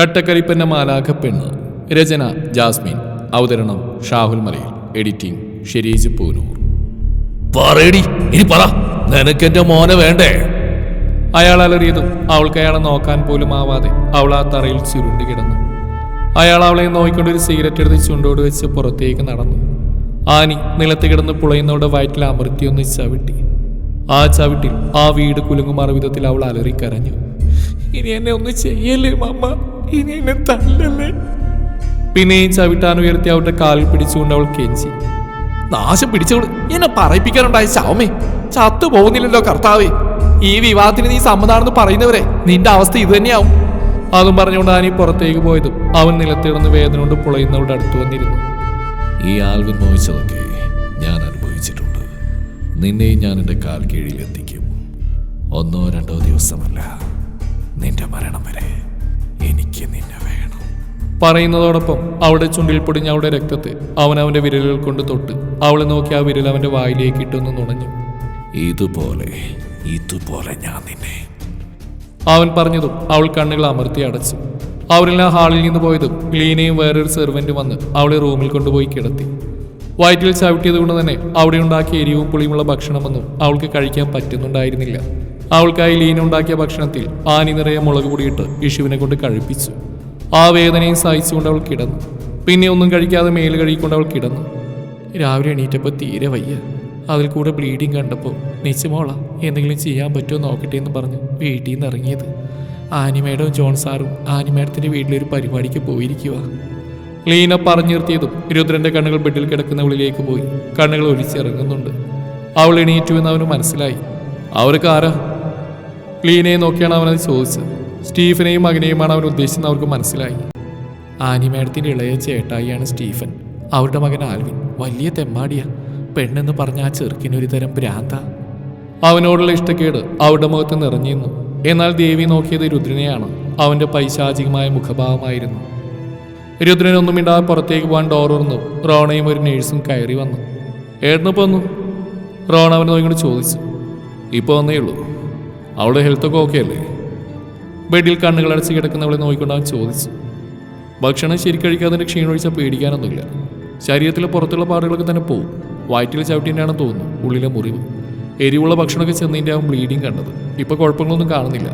കട്ടക്കരിപ്പന്ന മാലാഖ പെണ്ണ്. രചന ജാസ്മിൻ. അവതരണം ഷാഹുൽ മലയിൽ. എഡിറ്റിംഗ് ഷെരീജ് പൂനൂർ. പറയടി ഇനി പറ. നിനക്ക് എന്റെ മോനെ വേണ്ടേ? അയാൾ അലറിയതും അവൾക്ക് അയാളെ നോക്കാൻ പോലും ആവാതെ അവൾ ആ തറയിൽ ചുരുണ്ട് കിടന്നു. അയാൾ അവളെ നോക്കിക്കൊണ്ട് ഒരു സിഗരറ്റ് എടുത്ത് ചുണ്ടോട് വെച്ച് പുറത്തേക്ക് നടന്നു. ആനി നിലത്ത് കിടന്ന് പുളയുന്നവളുടെ വയറ്റിൽ അമർത്തി ഒന്ന് ചവിട്ടി. ആ ചവിട്ടിൽ ആ വീട് കുലുങ്ങുമാറ വിധത്തിൽ അവൾ അലറിക്കരഞ്ഞു ഇനി എന്നെ ഒന്ന് ചെയ്യല്ലേ മമ്മ? ഇനി എന്നെ തല്ലല്ലേ? പിന്നെയും ചവിട്ടാൻ ഉയർത്തി അവളുടെ കാലിൽ പിടിച്ചുകൊണ്ട് അവൾ കെഞ്ചി. നാശം പിടിച്ചോളൂ എന്നെ പറയിപ്പിക്കാനുണ്ടായ ശവമേ. ചത്തു പോകുന്നില്ലല്ലോ കർത്താവേ. ഈ വിവാഹത്തിന് നീ സമ്മതാണെന്ന് പറയുന്നവരെ നിന്റെ അവസ്ഥ ഇത് തന്നെയാവും. അതും പറഞ്ഞുകൊണ്ട് ആനി പുറത്തേക്ക് പോയതും അവൻ നിലത്തിടന്ന് വേദന കൊണ്ട് പുളയുന്നവരുടെ അടുത്ത് വന്നിരുന്നു. ഈ ആൽവിൻ മോഹിച്ചതൊക്കെ ഞാൻ അനുഭവിച്ചിട്ടുണ്ട്. നിന്നെയും ഞാൻ എന്റെ കാൽ കീഴിൽ എത്തിക്കും. ഒന്നോ രണ്ടോ ദിവസമല്ല നിന്റെ മരണം വരെ. എനിക്ക് നിന്നെ വേണം പറയുന്നതോടൊപ്പം അവളുടെ ചുണ്ടിൽ പൊടിഞ്ഞ അവളുടെ രക്തത്തെ അവൻ അവന്റെ വിരലുകൾ കൊണ്ട് തൊട്ട് അവളെ നോക്കി ആ വിരൽ അവന്റെ വായിലേക്ക് ഇട്ടൊന്ന് നുണഞ്ഞു. ഇതുപോലെ ഇതുപോലെ ഞാൻ നിന്നെ അവൻ പറഞ്ഞതും അവൾ കണ്ണുകൾ അമർത്തി അടച്ചു. അവരെല്ലാം ഹാളിൽ നിന്ന് പോയതും ലീനയും വേറൊരു സെർവന്റ് വന്ന് അവളെ റൂമിൽ കൊണ്ടുപോയി കിടത്തി. വയറ്റിൽ ചവിട്ടിയത് കൊണ്ട് തന്നെ അവിടെ ഉണ്ടാക്കിയ എരിവും പുളിയുമുള്ള ഭക്ഷണമൊന്നും അവൾക്ക് കഴിക്കാൻ പറ്റുന്നുണ്ടായിരുന്നില്ല. അവൾക്കായി ലീന ഉണ്ടാക്കിയ ഭക്ഷണത്തിൽ ആനി നിറയെ മുളക് പൊടിയിട്ട് യേശുവിനെ കൊണ്ട് കഴിപ്പിച്ചു. ആ വേദനയും സഹിച്ചുകൊണ്ട് അവൾ കിടന്നു. പിന്നെ ഒന്നും കഴിക്കാതെ മേൽ കഴുകിക്കൊണ്ട് അവൾ കിടന്നു. രാവിലെ എണീറ്റപ്പോൾ തീരെ വയ്യ. അതിൽ കൂടെ ബ്ലീഡിങ് കണ്ടപ്പോൾ നിശ്ചമോള എന്തെങ്കിലും ചെയ്യാൻ പറ്റുമോ നോക്കട്ടെ എന്ന് പറഞ്ഞ് വീട്ടിൽ നിന്ന് ഇറങ്ങിയത്. ആനിമേഡവും ജോൺ സാറും ആനിമേഡത്തിന്റെ വീട്ടിലൊരു പരിപാടിക്ക് പോയിരിക്കുക ലീന പറഞ്ഞു നിർത്തിയതും രുദ്രന്റെ കണ്ണുകൾ ബെഡിൽ കിടക്കുന്നവളിലേക്ക് പോയി. കണ്ണുകൾ ഒലിച്ചിറങ്ങുന്നുണ്ട്. അവൾ എണീറ്റു എന്ന് അവന് മനസ്സിലായി. അവർക്ക് ആരാ? ലീനയെ നോക്കിയാണ് അവനത് ചോദിച്ചത്. സ്റ്റീഫനെയും മകനെയുമാണ് അവൻ ഉദ്ദേശിച്ചെന്ന് അവർക്ക് മനസ്സിലായി. ആനിമേഡത്തിന്റെ ഇളയ ചേട്ടായിയാണ് സ്റ്റീഫൻ. അവരുടെ മകൻ ആൽവിൻ. വലിയ തെമ്മാടിയ. പെണ്ണെന്ന് പറഞ്ഞ ആ ചെറുക്കിനൊരു തരം ഭ്രാന്ത. അവനോടുള്ള ഇഷ്ടക്കേട് അവരുടെ മുഖത്ത് നിറഞ്ഞിരുന്നു. എന്നാൽ ദേവി നോക്കിയത് രുദ്രനെയാണ്. അവന്റെ പൈശാചികമായ മുഖഭാവമായിരുന്നു. രുദ്രനൊന്നും മിണ്ടാതെ പുറത്തേക്ക് പോകാൻ ഡോർ തുറന്നു. റോണയും ഒരു നേഴ്സും കയറി വന്നു. ഏട്ടന് പോന്നു അവനെ നോക്കിക്കൊണ്ട് ചോദിച്ചു. ഇപ്പോൾ വന്നേ ഉള്ളൂ. അവളുടെ ഹെൽത്തൊക്കെ ഓക്കെ അല്ലേ ബെഡിൽ കണ്ണുകൾ അടച്ച് കിടക്കുന്നവളെ നോക്കിക്കൊണ്ട് അവൻ ചോദിച്ചു. ഭക്ഷണം ശരി കഴിക്കാതെ ക്ഷീണം ഒഴിച്ചാൽ പേടിക്കാനൊന്നുമില്ല. ശരീരത്തിലെ പുറത്തുള്ള പാടുകളൊക്കെ തന്നെ പോവും. വയറ്റിൽ ചവിട്ടിന്റെയാണെന്ന് തോന്നുന്നു ഉള്ളിലെ മുറിവ്. എരിവുള്ള ഭക്ഷണമൊക്കെ ചെന്നതിന്റെ ആവും ബ്ലീഡിങ് കണ്ടത്. ഇപ്പോൾ കുഴപ്പങ്ങളൊന്നും കാണുന്നില്ല.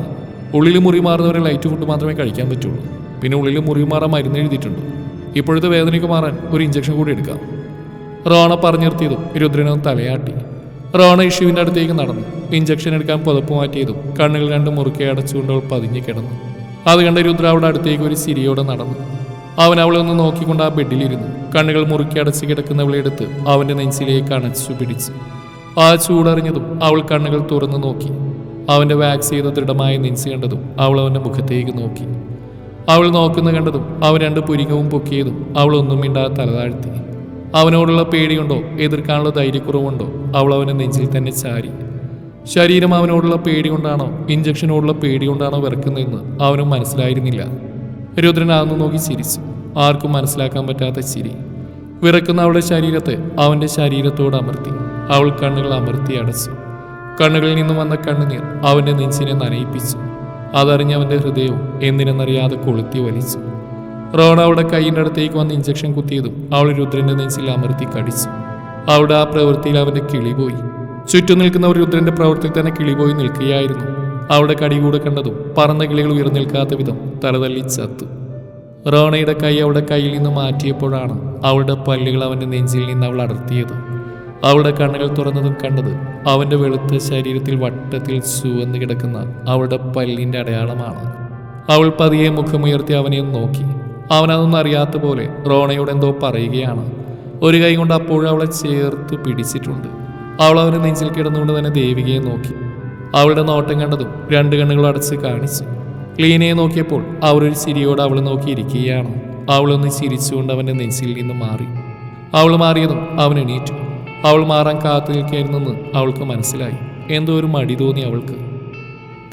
ഉള്ളിൽ മുറി മാറുന്നവരെ ലൈറ്റ് ഫുഡ് മാത്രമേ കഴിക്കാൻ പറ്റുള്ളൂ. പിന്നെ ഉള്ളിൽ മുറി മാറാൻ മരുന്ന് എഴുതിയിട്ടുണ്ട്. ഇപ്പോഴത്തെ വേദനയ്ക്ക് മാറാൻ ഒരു ഇഞ്ചക്ഷൻ കൂടി എടുക്കാം. റോണ പറഞ്ഞു നിർത്തിയതും രുദ്രനും തലയാട്ടി. റോണ ഇഷുവിന്റെ അടുത്തേക്ക് നടന്നു. ഇഞ്ചക്ഷൻ എടുക്കാൻ പുതപ്പ് മാറ്റിയതും കണ്ണുകൾ രണ്ടും മുറുക്കി അടച്ചുകൊണ്ട് അവൾ പതിഞ്ഞു കിടന്നു. അത് കണ്ട രുദ്ര അവിടെ അടുത്തേക്ക് ഒരു സിരിയോടെ നടന്നു. അവൻ അവളെ ഒന്ന് നോക്കിക്കൊണ്ട് ആ ബെഡിലിരുന്നു. കണ്ണുകൾ മുറുക്കി അടച്ച് കിടക്കുന്നവളെ എടുത്ത് അവന്റെ നെഞ്ചിലേക്ക് അണച്ചു പിടിച്ചു. ആ ചൂടറിഞ്ഞതും അവൾ കണ്ണുകൾ തുറന്നു നോക്കി. അവന്റെ വാക്സ് ചെയ്ത ദൃഢമായ നെഞ്ച് കണ്ടതും അവൾ അവന്റെ മുഖത്തേക്ക് നോക്കി. അവൾ നോക്കുന്ന കണ്ടതും അവൻ രണ്ട് പുരികവും പൊക്കിയതും അവൾ ഒന്നും മിണ്ടാതെ തലതാഴ്ത്തി അവനോടുള്ള പേടിയുണ്ടോ? എതിർക്കാനുള്ള ധൈര്യക്കുറവുണ്ടോ? അവൾ അവനെ നെഞ്ചിൽ തന്നെ ചാരി. ശരീരം അവനോടുള്ള പേടി കൊണ്ടാണോ ഇഞ്ചക്ഷനോടുള്ള പേടി കൊണ്ടാണോ വിറക്കുന്നതെന്ന് അവനും മനസ്സിലായിരുന്നില്ല. രുദ്രൻ അന്ന് നോക്കി ചിരിച്ചു. ആർക്കും മനസ്സിലാക്കാൻ പറ്റാത്ത ചിരി. വിറക്കുന്ന അവളുടെ ശരീരത്തെ അവന്റെ ശരീരത്തോട് അമർത്തി. അവൾ കണ്ണുകൾ അമർത്തി അടച്ചു. കണ്ണുകളിൽ നിന്നും വന്ന കണ്ണുനീർ അവന്റെ നെഞ്ചിനെ നനയിപ്പിച്ചു. അതറിഞ്ഞവന്റെ ഹൃദയവും എന്തിനെന്നറിയാതെ കൊളുത്തി വലിച്ചു. റോണ അവളുടെ കൈയിന്റെ അടുത്തേക്ക് വന്ന് ഇഞ്ചക്ഷൻ കുത്തിയതും അവൾ രുദ്രന്റെ നെഞ്ചിൽ അമർത്തി കടിച്ചു. അവിടെ ആ പ്രവൃത്തിയിൽ അവന്റെ കിളി പോയി. ചുറ്റും നിൽക്കുന്നവർ രുദ്രന്റെ പ്രവൃത്തിയിൽ തന്നെ കിളി പോയി നിൽക്കുകയായിരുന്നു. അവിടെ കടി കൂടെ കണ്ടതും പറന്ന കിളികൾ ഉയർന്നിൽക്കാത്ത വിധം തലതല്ലി ചത്തു. റോണയുടെ കൈ അവളുടെ കയ്യിൽ നിന്ന് മാറ്റിയപ്പോഴാണ് അവളുടെ പല്ലുകൾ അവന്റെ നെഞ്ചിൽ നിന്ന് അവൾ അടർത്തിയത്. അവളുടെ കണ്ണുകൾ തുറന്നതും കണ്ടത് അവന്റെ വെളുത്ത ശരീരത്തിൽ വട്ടത്തിൽ ചുവന്ന് കിടക്കുന്ന അവളുടെ പല്ലിന്റെ അടയാളമാണ്. അവൾ പതിയെ മുഖമുയർത്തി അവനെ നോക്കി. അവനതൊന്നും അറിയാത്ത പോലെ റോണയോട് എന്തോ പറയുകയാണ്. ഒരു കൈ കൊണ്ട് അപ്പോഴും അവളെ ചേർത്ത് പിടിച്ചിട്ടുണ്ട്. അവൾ അവന് നെഞ്ചിൽ കിടന്നുകൊണ്ട് തന്നെ ദേവികയെ നോക്കി. അവളുടെ നോട്ടം കണ്ടതും രണ്ട് കണ്ണുകൾ അടച്ച് കാണിച്ചു. ലീനയെ നോക്കിയപ്പോൾ അവൾ ഒരു ചിരിയോട് അവൾ നോക്കിയിരിക്കുകയാണ് അവളൊന്ന് ചിരിച്ചുകൊണ്ട് അവന്റെ നെഞ്ചിൽ നിന്ന് മാറി. അവൾ മാറിയതും അവൻ എണീറ്റു. അവൾ മാറാൻ കാത്തു നിൽക്കായിരുന്നെന്ന് അവൾക്ക് മനസ്സിലായി. എന്തോ ഒരു മടി തോന്നി അവൾക്ക്.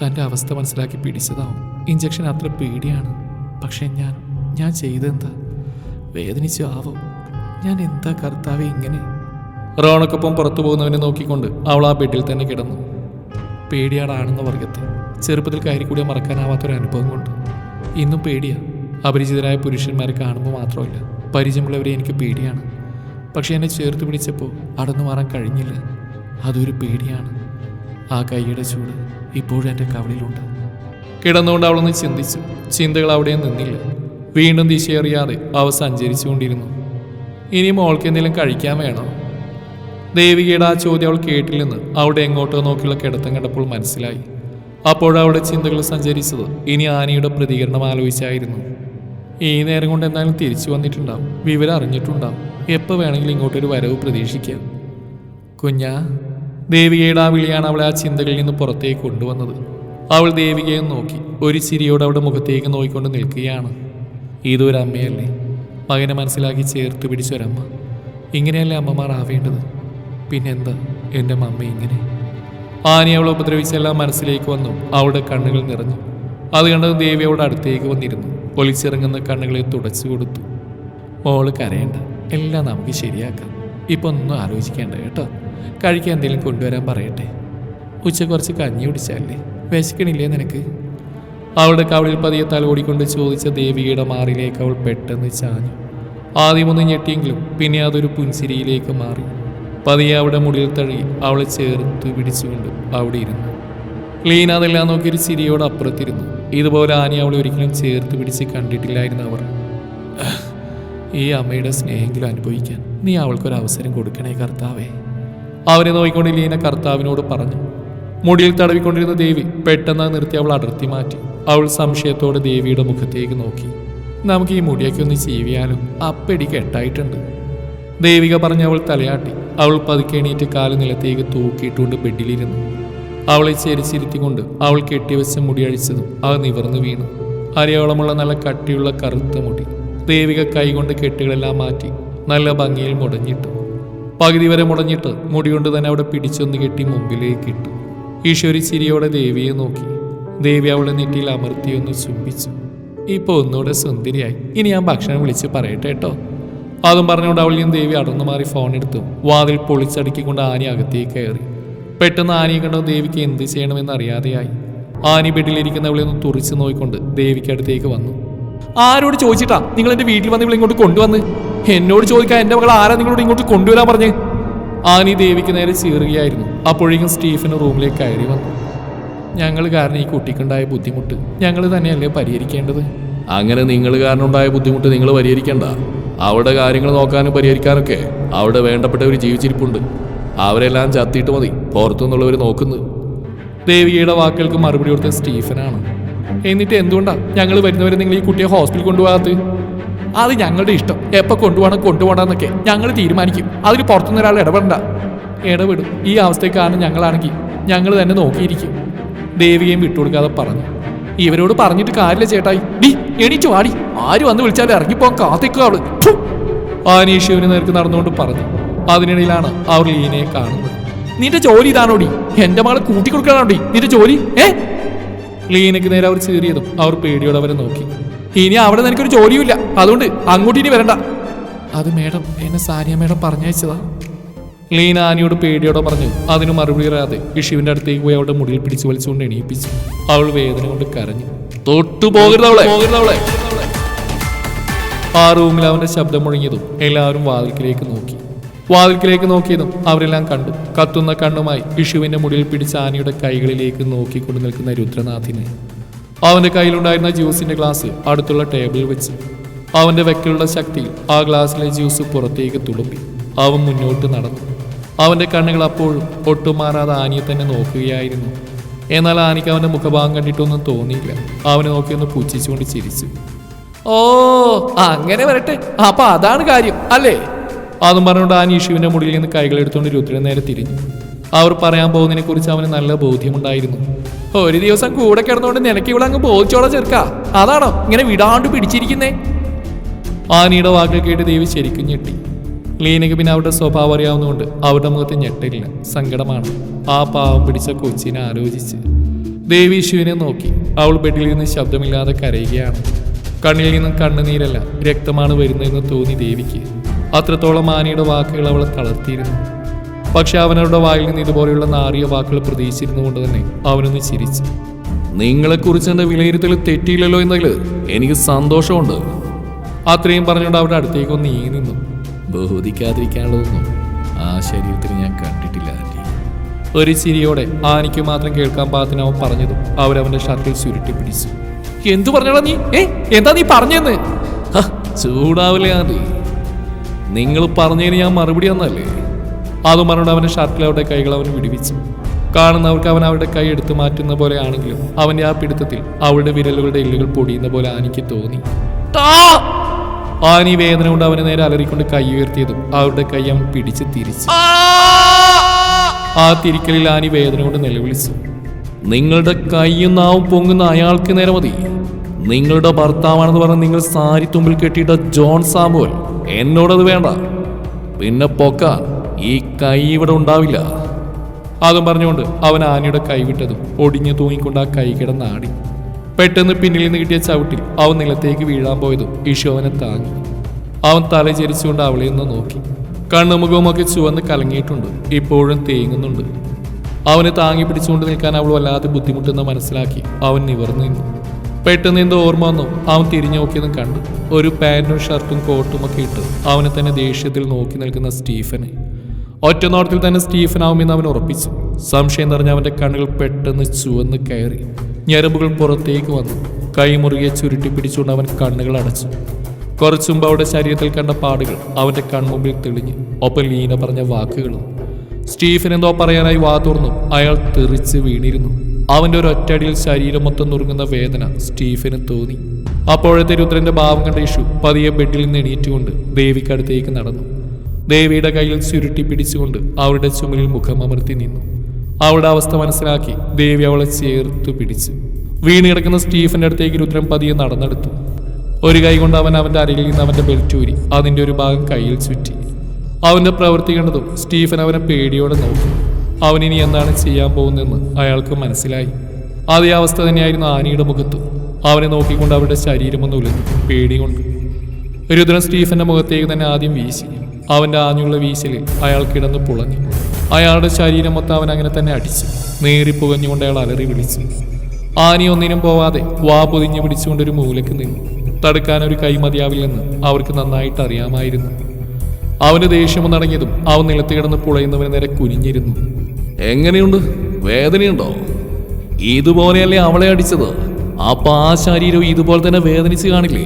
തന്റെ അവസ്ഥ മനസ്സിലാക്കി പിടിച്ചതാവും. ഇഞ്ചക്ഷൻ അത്ര പേടിയാണ്. പക്ഷേ ഞാൻ ഞാൻ ചെയ്തെന്താ? വേദനിച്ചു ആവോ? ഞാൻ എന്താ കർത്താവ് ഇങ്ങനെ? റോണക്കൊപ്പം പുറത്തു പോകുന്നവനെ നോക്കിക്കൊണ്ട് അവൾ ആ ബെഡിൽ തന്നെ കിടന്നു. പേടിയാടാണെന്ന വർഗത്തെ ചെറുപ്പത്തിൽ കയറി കൂടിയ മറക്കാനാവാത്തൊരു അനുഭവം കൊണ്ട്. ഇന്നും പേടിയാ. അപരിചിതരായ പുരുഷന്മാരെ കാണുമ്പോൾ മാത്രമല്ല. പരിചയമുള്ളവരെ എനിക്ക് പേടിയാണ്. പക്ഷെ എന്നെ ചേർത്ത് പിടിച്ചപ്പോൾ അടന്നു മാറാൻ കഴിഞ്ഞില്ല. അതൊരു പേടിയാണ്. ആ കൈയുടെ ചൂട് ഇപ്പോഴും എന്റെ കവളിലുണ്ട്. കിടന്നുകൊണ്ട് അവളൊന്ന് ചിന്തിച്ചു. ചിന്തകൾ അവിടെ നിന്നില്ല. വീണ്ടും ദിശയറിയാതെ അവ സഞ്ചരിച്ചുകൊണ്ടിരുന്നു. ഇനി മോൾക്ക് എന്തെങ്കിലും കഴിക്കാൻ വേണോ? ദേവികയുടെ ആ ചോദ്യം അവൾ കേട്ടില്ലെന്ന് അവിടെ എങ്ങോട്ടോ നോക്കിയുള്ള കിടത്തം കണ്ടപ്പോൾ മനസ്സിലായി. അപ്പോഴവിടെ ചിന്തകൾ സഞ്ചരിച്ചത് ഇനി ആനയുടെ പ്രതികരണം ആലോചിച്ചായിരുന്നു. ഈ നേരം കൊണ്ട് എന്തായാലും തിരിച്ചു വന്നിട്ടുണ്ടാവും. വിവരം അറിഞ്ഞിട്ടുണ്ടാവും. എപ്പോൾ വേണമെങ്കിലും ഇങ്ങോട്ടൊരു വരവ് പ്രതീക്ഷിക്കാം. കുഞ്ഞാ ദേവികയുടെ ആ വിളിയാണ് അവളെ ആ ചിന്തകളിൽ നിന്ന് പുറത്തേക്ക് കൊണ്ടുവന്നത്. അവൾ ദേവികയെ നോക്കി. ഒരു ചിരിയോടെ അവളുടെ മുഖത്തേക്ക് നോക്കിക്കൊണ്ട് നിൽക്കുകയാണ്. ഇതൊരു അമ്മയല്ലേ മകനെ മനസ്സിലാക്കി ചേർത്ത് പിടിച്ചൊരമ്മ. ഇങ്ങനെയല്ലേ അമ്മമാർ ആവേണ്ടത്? പിന്നെന്താ? എന്റെ മമ്മ ഇങ്ങനെ. ആനി അവളെ ഉപദ്രവിച്ചെല്ലാം മനസ്സിലേക്ക് വന്നു. അവളുടെ കണ്ണുകൾ നിറഞ്ഞു. അത് കണ്ടത് ദേവി അവളുടെ അടുത്തേക്ക് വന്നിരുന്നു. ഒലിച്ചിറങ്ങുന്ന കണ്ണുകളെ തുടച്ചു കൊടുത്തു. മോൾ കരയേണ്ട. എല്ലാം നമുക്ക് ശരിയാക്കാം. ഇപ്പം ഒന്നും ആലോചിക്കേണ്ട കേട്ടോ. കഴിക്കാൻ എന്തെങ്കിലും കൊണ്ടുവരാൻ പറയട്ടെ. ഉച്ച കുറച്ച് കഞ്ഞി കുടിച്ചാലേ വിശക്കണില്ലേ നിനക്ക്? അവളുടെ കവളിൽ പതിയെ തലോടിക്കൊണ്ട് ചോദിച്ച ദേവിയുടെ മാറിലേക്ക് അവൾ പെട്ടെന്ന് ചാഞ്ഞു. ആദ്യമൊന്ന് ഞെട്ടിയെങ്കിലും പിന്നെ അതൊരു പുൻസിരിയിലേക്ക് മാറി. പതിയെ അവളുടെ മുടിയിൽ തഴുകി അവളെ ചേർത്ത് പിടിച്ചുകൊണ്ട് അവിടെ ഇരുന്നു. ലീന അതെല്ലാം നോക്കി ഒരു ചിരിയോട് അപ്പുറത്തിരുന്നു. ഇതുപോലെ ആനി അവളെ ഒരിക്കലും ചേർത്ത് പിടിച്ച് കണ്ടിട്ടില്ലായിരുന്നു അവർ. ഈ അമ്മയുടെ സ്നേഹമെങ്കിലും അനുഭവിക്കാൻ നീ അവൾക്കൊരു അവസരം കൊടുക്കണേ കർത്താവേ. അവരെ നോക്കിക്കൊണ്ട് ലീന കർത്താവിനോട് പറഞ്ഞു. മുടിയിൽ തടവിക്കൊണ്ടിരുന്ന ദേവി പെട്ടെന്ന് നിർത്തി അവൾ അടർത്തി മാറ്റി. അവൾ സംശയത്തോടെ ദേവിയുടെ മുഖത്തേക്ക് നോക്കി. നമുക്ക് ഈ മുടിയൊക്കെ ഒന്ന് ചീവിയാലും അപ്പടി കെട്ടായിട്ടുണ്ട്. ദേവിക പറഞ്ഞ് അവൾ തലയാട്ടി. അവൾ പതുക്കെ എണീറ്റ് കാൽ നിലത്തേക്ക് തൂക്കിയിട്ടുകൊണ്ട് ബെഡിലിരുന്നു. അവളെ ചെരിച്ചിരുത്തിക്കൊണ്ട് അവൾ കെട്ടിവെച്ച മുടി അഴിച്ചതും അത് നിവർന്നു വീണു. അരയോളമുള്ള നല്ല കട്ടിയുള്ള കറുത്ത മുടി. ദേവിക കൈകൊണ്ട് കെട്ടുകളെല്ലാം മാറ്റി നല്ല ഭംഗിയിൽ മുടഞ്ഞിട്ടു. പകുതി വരെ മുടഞ്ഞിട്ട് മുടി കൊണ്ട് തന്നെ അവിടെ പിടിച്ചൊന്ന് കെട്ടി മുമ്പിലേക്ക് ഇട്ടു. ഈശ്വരി ചിരിയോടെ ദേവിയെ നോക്കി. ദേവി അവളെ നെറ്റിയിൽ അമർത്തിയൊന്ന് ചുംബിച്ചു. ഇപ്പൊ ഒന്നുകൂടെ സുന്ദരിയായി. ഇനി ഞാൻ ഭക്ഷണം വിളിച്ച് പറയട്ടെ കേട്ടോ. അതും പറഞ്ഞുകൊണ്ട് നിന്ന് ദേവി അടർന്നു മാറി ഫോൺ എടുത്തു. വാതിൽ പൊളിച്ചടുക്കിക്കൊണ്ട് ആനി അകത്തേക്ക് കയറി. പെട്ടെന്ന് ആനിയെ കണ്ടോ ദേവിക്ക് എന്ത് ചെയ്യണമെന്ന് അറിയാതെയായി ആനി ബെഡിലിരിക്കുന്നവളെ ഒന്ന് തുറിച്ചു നോയിക്കൊണ്ട് ദേവിക്ക് അടുത്തേക്ക് വന്നു. ആരോട് ചോദിച്ചിട്ടാ? നിങ്ങൾ എന്റെ വീട്ടിൽ വന്ന് ഇങ്ങോട്ട് കൊണ്ടുവന്ന്? എന്നോട് ചോദിക്കാൻ എന്റെ മകൾ ആരാ നിങ്ങളോട് ഇങ്ങോട്ട് കൊണ്ടുവരാൻ പറഞ്ഞ്? ആനി ദേവിക്ക് നേരെ ചീറുകയായിരുന്നു. അപ്പോഴേക്കും സ്റ്റീഫൻ റൂമിലേക്ക് കയറി വന്നു. ഞങ്ങൾ കാരണം ഈ കുട്ടിക്കുണ്ടായ ബുദ്ധിമുട്ട്. ഞങ്ങൾ തന്നെയല്ലേ പരിഹരിക്കേണ്ടത്? അങ്ങനെ നിങ്ങൾ കാരണം ഉണ്ടായ ബുദ്ധിമുട്ട് നിങ്ങൾ പരിഹരിക്കേണ്ട. അവിടെ കാര്യങ്ങൾ നോക്കാനും പരിഹരിക്കാനൊക്കെ അവിടെ വേണ്ടപ്പെട്ടവർ ജീവിച്ചിരിപ്പുണ്ട്. അവരെല്ലാം ചത്തിയിട്ട് മതി. പുറത്തുനിന്നുള്ളവർ നോക്കുന്നത് ദേവികയുടെ വാക്കുകൾക്ക് മറുപടി കൊടുത്ത സ്റ്റീഫനാണ്. എന്നിട്ട് എന്തുകൊണ്ടാണ് ഞങ്ങൾ വരുന്നവരെ നിങ്ങൾ ഈ കുട്ടിയെ ഹോസ്പിറ്റലിൽ കൊണ്ടുപോകാത്തത്? അത് ഞങ്ങളുടെ ഇഷ്ടം. എപ്പോൾ കൊണ്ടുപോകണം കൊണ്ടുപോകണമെന്നൊക്കെ ഞങ്ങൾ തീരുമാനിക്കും. അതിന് പുറത്തുനിന്ന് ഒരാൾ ഇടപെടണ്ട. ഇടപെടും. ഈ അവസ്ഥയ്ക്ക് കാരണം ഞങ്ങളാണെങ്കിൽ ഞങ്ങൾ തന്നെ നോക്കിയിരിക്കും. ദേവികയും വിട്ടുകൊടുക്കാതെ പറഞ്ഞു. ഇവരോട് പറഞ്ഞിട്ട് കാര്യമില്ല ചേട്ടായി ഡി എണീച്ചു വാടി ആര് വന്ന് വിളിച്ചാലും ഇറങ്ങിപ്പോകാൻ കാത്തിക്കുക അവൾ. ആനീഷ് നേർക്ക് നടന്നുകൊണ്ട് പറഞ്ഞു. അതിനിടയിലാണ് അവർ ലീനയെ കാണുന്നത്. നിന്റെ ജോലി ഇതാണോടി എന്റെ മകളെ കൂട്ടിക്കൊടുക്കാനാണോടി നിന്റെ ജോലി? ഏ? ലീനയ്ക്ക് നേരെ അവർ ചീറിയതും അവർ പേടിയോടെ അവരെ നോക്കി. ഇനി അവിടെ നിനക്കൊരു ജോലിയുമില്ല. അതുകൊണ്ട് അങ്ങോട്ട് ഇനി വരണ്ട. അത് മേഡം എന്നെ സാനിയ മേഡം പറഞ്ഞയച്ചതാ. ലീന ആനിയോട് പേടിയോടെ പറഞ്ഞു അതിന് മറുപടി പറയാതെ ഇഷുവിന്റെ അടുത്തേക്ക് പോയി അവളുടെ മുടിയിൽ പിടിച്ചു വലിച്ചുകൊണ്ട് എണീപ്പിച്ചു. അവൾ വേദന കൊണ്ട് കരഞ്ഞു. തൊട്ടു പോകരുത് അവളെ. ആ റൂമിൽ അവന്റെ ശബ്ദം മുഴങ്ങിയതും എല്ലാവരും വാതിൽക്കിലേക്ക് നോക്കി. വാതിൽക്കിലേക്ക് നോക്കിയതും അവരെല്ലാം കണ്ടു. കത്തുന്ന കണ്ണുമായി ഇഷുവിന്റെ മുടിയിൽ പിടിച്ച ആനയുടെ കൈകളിലേക്ക് നോക്കിക്കൊണ്ട് നിൽക്കുന്ന രുദ്രനാഥിനെ. അവന്റെ കയ്യിലുണ്ടായിരുന്ന ജ്യൂസിന്റെ ഗ്ലാസ് അടുത്തുള്ള ടേബിളിൽ വെച്ച്. അവന്റെ വെക്കലുള്ള ശക്തിയിൽ ആ ഗ്ലാസ്സിലെ ജ്യൂസ് പുറത്തേക്ക് തുളുമ്പി. അവൻ മുന്നോട്ട് നടന്നു. അവന്റെ കണ്ണുകൾ അപ്പോൾ ഒട്ടും മാറാതെ ആനിയെ തന്നെ നോക്കുകയായിരുന്നു. എന്നാൽ ആനിക്ക് അവന്റെ മുഖഭാഗം കണ്ടിട്ടൊന്നും തോന്നിയില്ല. അവനെ നോക്കിയൊന്ന് പുച്ഛിച്ചുകൊണ്ട് ചിരിച്ചു. ഓ അങ്ങനെ വരട്ടെ. അപ്പൊ അതാണ് കാര്യം അല്ലേ? അതും പറഞ്ഞുകൊണ്ട് ആനി ഇഷുവിന്റെ മുടിയിൽ നിന്ന് കൈകൾ എടുത്തുകൊണ്ട് രുദ്രൻ നേരെ തിരിഞ്ഞു. അവർ പറയാൻ പോകുന്നതിനെ കുറിച്ച് അവന് നല്ല ബോധ്യമുണ്ടായിരുന്നു. ഒരു ദിവസം കൂടെ കിടന്നുകൊണ്ട് നിനക്ക് ഇവിടെ അങ്ങ് ബോധിച്ചോളാം ചെറുക്ക. അതാണോ ഇങ്ങനെ വിടാണ്ട് പിടിച്ചിരിക്കുന്നേ? ആനിയുടെ വാക്കുകൾ കേട്ട് ദേവി ശരിക്കും ഞെട്ടി. ലീനയ്ക്ക് പിന്നെ അവരുടെ സ്വഭാവം അറിയാവുന്നതുകൊണ്ട് അവരുടെ മുഖത്ത് ഞെട്ടില്ല. സങ്കടമാണ്. ആ പാവം പിടിച്ച കൊച്ചിനെ ആലോചിച്ച്. ദേവി ശിവനെ നോക്കി. അവൾ ബെഡിൽ നിന്ന് ശബ്ദമില്ലാതെ കരയുകയാണ്. കണ്ണിൽ നിന്നും കണ്ണുനീരല്ല രക്തമാണ് വരുന്നതെന്ന് തോന്നി ദേവിക്ക്. അത്രത്തോളം ആനയുടെ വാക്കുകൾ അവളെ തളർത്തിയിരുന്നു. പക്ഷെ അവനവരുടെ വായിൽ നിന്ന് ഇതുപോലെയുള്ള നാറിയ വാക്കുകൾ പ്രതീക്ഷിച്ചിരുന്നു കൊണ്ട് തന്നെ അവനൊന്ന് ചിരിച്ചു. നിങ്ങളെക്കുറിച്ച് എന്റെ വിലയിരുത്തൽ തെറ്റിയില്ലല്ലോ എന്നതിൽ എനിക്ക് സന്തോഷമുണ്ട്. അത്രയും പറഞ്ഞുകൊണ്ട് അവരുടെ അടുത്തേക്ക് ഒന്ന് നീങ്ങി നിന്നു. ബഹുദിക്കാതിരിക്കാനുള്ളതൊന്നും ആ ശരീരത്തിൽ ഞാൻ കണ്ടിട്ടില്ല ഒരു ചിരിയോടെ ആനിക്ക് മാത്രം കേൾക്കാൻ പാകത്തിന് അവൻ പറഞ്ഞതും അവരവന്റെ ഷർട്ടിൽ ചുരുട്ടി പിടിച്ചു. എന്തു പറഞ്ഞോടാ നീ? ഏ എന്താ നീ പറഞ്ഞെന്ന്? ചൂടാവില്ലേ ആന്റി. നിങ്ങൾ പറഞ്ഞതിന് ഞാൻ മറുപടി വന്നല്ലേ അത് മറുപടി അവന്റെ ഷർട്ടിൽ അവരുടെ കൈകൾ അവൻ വിടുവിച്ചു. കാണുന്നവർക്ക് അവൻ അവരുടെ കൈ എടുത്തു മാറ്റുന്ന പോലെ ആണെങ്കിലും അവന്റെ ആ പിടുത്തത്തിൽ അവളുടെ വിരലുകളുടെ എല്ലുകൾ പൊടിയുന്ന പോലെ ആനിക്ക് തോന്നി. ആനി വേദന കൊണ്ട് അവനെ നേരെ അലറിക്കൊണ്ട് കൈ ഉയർത്തിയതും അവരുടെ കൈ അവൻ പിടിച്ച് തിരിച്ചു. ആ! തിരിക്കലിൽ ആനി വേദന കൊണ്ട് നിലവിളിച്ചു. നിങ്ങളുടെ കൈയും നാവും പൊങ്ങുന്ന അയാൾക്ക് നേരെ മതി. നിങ്ങളുടെ ഭർത്താവാണെന്ന് പറഞ്ഞ് നിങ്ങൾ സാരി തുമ്പിൽ കെട്ടിയിട്ട ജോൺ സാമുവൽ എന്നോടത് വേണ്ട. പിന്നെ പൊക്ക ഈ കൈ ഇവിടെ ഉണ്ടാവില്ല. അതും പറഞ്ഞുകൊണ്ട് അവൻ ആനയുടെ കൈവിട്ടതും ഒടിഞ്ഞു തൂങ്ങിക്കൊണ്ട് ആ കൈ കിടന്നാടി പെട്ടെന്ന് പിന്നിൽ നിന്ന് കിട്ടിയ ചവിട്ടിൽ അവൻ നിലത്തേക്ക് വീഴാൻ പോയതും ഇഷു അവനെ താങ്ങി. അവൻ തല ചരിച്ചുകൊണ്ട് അവളെ ഒന്ന് നോക്കി. കണ്ണുമുഖവുമൊക്കെ ചുവന്ന് കലങ്ങിയിട്ടുണ്ട്. ഇപ്പോഴും തേങ്ങുന്നുണ്ട്. അവനെ താങ്ങി പിടിച്ചുകൊണ്ട് നിൽക്കാൻ അവൾ വല്ലാതെ ബുദ്ധിമുട്ടെന്ന് മനസ്സിലാക്കി അവൻ നിവർന്നു നിന്നു. പെട്ടെന്ന് എന്തോ ഓർമ്മ വന്നു. അവൻ തിരിഞ്ഞു നോക്കിയതും കണ്ടു. ഒരു പാന്റും ഷർട്ടും കോട്ടും ഒക്കെ ഇട്ട് അവനെ തന്നെ ദേഷ്യത്തിൽ നോക്കി നിൽക്കുന്ന സ്റ്റീഫനെ. ഒറ്റ നോട്ടത്തിൽ തന്നെ സ്റ്റീഫൻ ആവുമെന്ന് അവൻ ഉറപ്പിച്ചു. സംശയം നിറഞ്ഞ അവന്റെ കണ്ണുകൾ പെട്ടെന്ന് ചുവന്ന് കയറി. ഞരമ്പുകൾ പുറത്തേക്ക് വന്നു. കൈ ചുരുട്ടി പിടിച്ചുകൊണ്ട് അവൻ കണ്ണുകൾ അടച്ചു. കുറച്ചുമ്പ് അവിടെ ശരീരത്തിൽ കണ്ട പാടുകൾ അവന്റെ കൺമുമ്പിൽ തെളിഞ്ഞു. ഒപ്പം ലീന പറഞ്ഞ വാക്കുകളും. സ്റ്റീഫൻ എന്തോ പറയാനായി വാ തുറന്നു. അയാൾ തെറിച്ച് വീണിരുന്നു. അവന്റെ ഒരു ഒറ്റടിയിൽ ശരീരം മൊത്തം നുറുങ്ങുന്ന വേദന സ്റ്റീഫന് തോന്നി. അപ്പോഴത്തെ രുദ്രന്റെ ഭാവം കണ്ട ഇഷു പതിയെ ബെഡിൽ നിന്ന് എണീറ്റുകൊണ്ട് ദേവിക്കടുത്തേക്ക് നടന്നു. ദേവിയുടെ കയ്യിൽ ചുരുട്ടി പിടിച്ചുകൊണ്ട് അവരുടെ ചുമലിൽ മുഖം അമർത്തി നിന്നു. അവളുടെ അവസ്ഥ മനസ്സിലാക്കി ദേവി അവളെ ചേർത്തു പിടിച്ചു. വീണ് കിടക്കുന്ന സ്റ്റീഫന്റെ അടുത്തേക്ക് രുദ്രൻ പതിയെ നടന്നെടുത്തു. ഒരു കൈ കൊണ്ട് അവൻ അവന്റെ അരയിൽ നിന്ന് അവന്റെ ബെൽറ്റ് ഊരി അതിന്റെ ഒരു ഭാഗം കയ്യിൽ ചുറ്റി. അവന്റെ പ്രവൃത്തി കണ്ടതും സ്റ്റീഫൻ അവനെ പേടിയോടെ നോക്കി. അവൻ ഇനി എന്താണ് ചെയ്യാൻ പോകുന്നതെന്ന് അയാൾക്ക് മനസ്സിലായി. അതേ അവസ്ഥ തന്നെയായിരുന്നു ആനയുടെ മുഖത്തും. അവനെ നോക്കിക്കൊണ്ട് അവരുടെ ശരീരം ഒന്ന് ഉലഞ്ഞു പേടികൊണ്ട് രുദ്രൻ സ്റ്റീഫന്റെ മുഖത്തേക്ക് തന്നെ ആദ്യം വീശി. അവന്റെ ആഞ്ഞുള്ള വീശലിൽ അയാൾ കിടന്ന് പുളഞ്ഞു. അയാളുടെ ശരീരം മൊത്തം അവൻ അങ്ങനെ തന്നെ അടിച്ചു. നേറി പുകഞ്ഞുകൊണ്ട് അയാൾ അലറി വിളിച്ചു. ആനി ഒന്നിനും പോവാതെ വാ പൊതിഞ്ഞു പിടിച്ചുകൊണ്ട് ഒരു മൂലയ്ക്ക് നിന്നു. തടുക്കാൻ ഒരു കൈ മതിയാവില്ലെന്ന് അവർക്ക് നന്നായിട്ട് അറിയാമായിരുന്നു. അവന് ദേഷ്യം ഒന്നടങ്ങിയതും അവൻ നിലത്ത് കിടന്ന് പുളയുന്നവന് നേരെ കുനിഞ്ഞിരുന്നു. എങ്ങനെയുണ്ട്? വേദനയുണ്ടോ? ഇതുപോലെയല്ലേ അവളെ അടിച്ചത്? അപ്പൊ ആ ശരീരം ഇതുപോലെ തന്നെ വേദനിച്ച് കാണില്ലേ?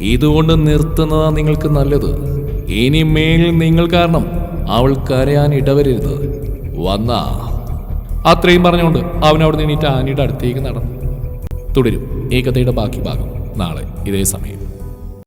ഇതുകൊണ്ട് നിർത്തുന്നതാ നിങ്ങൾക്ക് നല്ലത്. ഇനി മേലിൽ നിങ്ങൾ കാരണം അവൾ കരയാൻ ഇടവരരുത്. വന്നാ. അത്രയും പറഞ്ഞുകൊണ്ട് അവൻ അവിടെ നിന്നിട്ട് ആനിയുടെ അടുത്തേക്ക് നടന്നു. തുടരും. ഈ കഥയുടെ ബാക്കി ഭാഗം നാളെ ഇതേ സമയം.